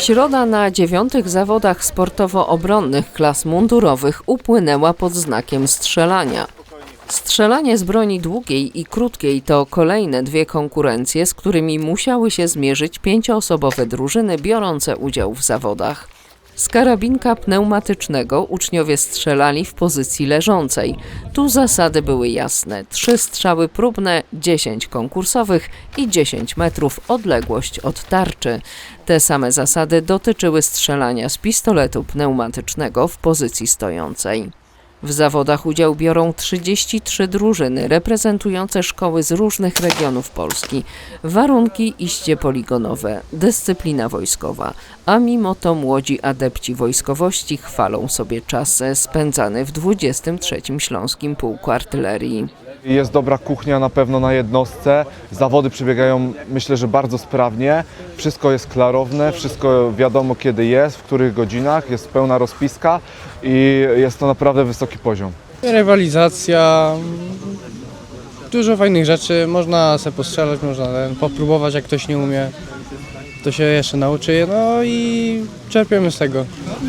Środa na dziewiątych zawodach sportowo-obronnych klas mundurowych upłynęła pod znakiem strzelania. Strzelanie z broni długiej i krótkiej to kolejne dwie konkurencje, z którymi musiały się zmierzyć pięcioosobowe drużyny biorące udział w zawodach. Z karabinka pneumatycznego uczniowie strzelali w pozycji leżącej. Tu zasady były jasne: trzy strzały próbne, 10 konkursowych i 10 metrów odległość od tarczy. Te same zasady dotyczyły strzelania z pistoletu pneumatycznego w pozycji stojącej. W zawodach udział biorą 33 drużyny reprezentujące szkoły z różnych regionów Polski. Warunki iście poligonowe, dyscyplina wojskowa, a mimo to młodzi adepci wojskowości chwalą sobie czas spędzany w 23. Śląskim Pułku Artylerii. Jest dobra kuchnia na pewno na jednostce. Zawody przebiegają myślę, że bardzo sprawnie. Wszystko jest klarowne, wszystko wiadomo kiedy jest, w których godzinach, jest pełna rozpiska i jest to naprawdę wysoki poziom. Rywalizacja, dużo fajnych rzeczy, można sobie postrzelać, można popróbować jak ktoś nie umie, to się jeszcze nauczy, no i czerpiemy z tego.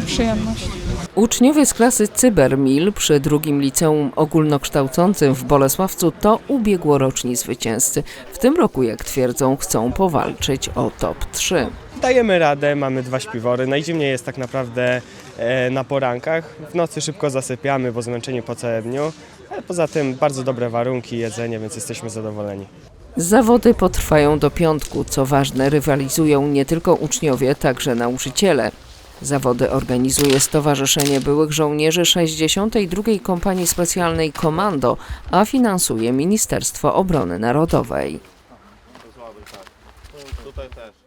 przyjemność. Uczniowie z klasy Cybermil przy drugim liceum ogólnokształcącym w Bolesławcu to ubiegłoroczni zwycięzcy. W tym roku, jak twierdzą, chcą powalczyć o top 3. Dajemy radę, mamy dwa śpiwory. Najzimniej jest tak naprawdę e, na porankach. W nocy szybko zasypiamy, bo zmęczeni po całym dniu. Ale poza tym bardzo dobre warunki, jedzenie, więc jesteśmy zadowoleni. Zawody potrwają do piątku. Co ważne, rywalizują nie tylko uczniowie, także nauczyciele. Zawody organizuje Stowarzyszenie Byłych Żołnierzy 62. Kompanii Specjalnej Komando, a finansuje Ministerstwo Obrony Narodowej. Tutaj też.